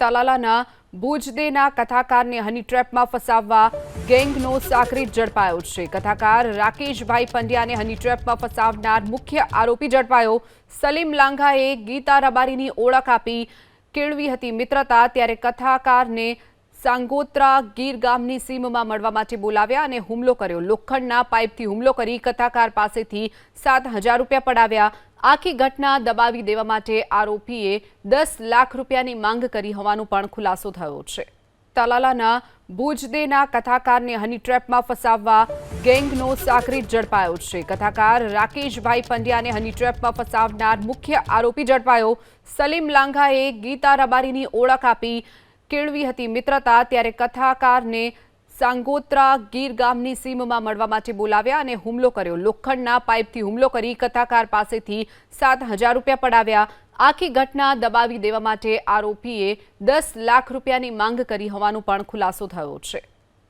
તલાલાના ભુજદેના કથાકારને હની ટ્રેપમાં ફસાવવા ગેંગનો સાકરી ઝડપાયો છે. કથાકાર રાકેશભાઈ પંડ્યાને હની ટ્રેપમાં ફસાવનાર મુખ્ય આરોપી ઝડપાયો. સલીમ લાંઘાએ ગીતા રબારીની ઓળખ આપી. કેળવી હતી મિત્રતા, ત્યારે કથાકારને સાંગોત્રા ગીર ગામની સીમમાં મળવા માટે બોલાવ્યા અને હુમલો કર્યો. લોખંડના પાઇપથી હુમલો કરી કથાકાર પાસેથી સાત હજાર રૂપિયા પડાવ્યા. આખી ઘટના દબાવી દેવા માટે આરોપીએ દસ લાખ રૂપિયાની માંગ કરી હોવાનું પણ ખુલાસો થયો છે. તલાલાના ભુજદેના કથાકારને હની ટ્રેપમાં ફસાવવા ગેંગનો સાકરી ઝડપાયો છે. કથાકાર રાકેશભાઈ પંડ્યાને હની ટ્રેપમાં ફસાવનાર મુખ્ય આરોપી ઝડપાયો. સલીમ લાંઘાએ ગીતા રબારીની ઓળખ આપી કેળવી હતી મિત્રતા ત્યારે કથાકારને સાંગોત્રા ગીર ગામની સીમમાં મળવા માટે બોલાવ્યા અને હુમલો કર્યો. લોખંડના પાઇપથી હુમલો કરી કથાકાર પાસેથી સાત હજાર રૂપિયા પડાવ્યા. આખી ઘટના દબાવી દેવા માટે આરોપીએ દસ લાખ રૂપિયાની માંગ કરી હોવાનો પણ ખુલાસો થયો છે.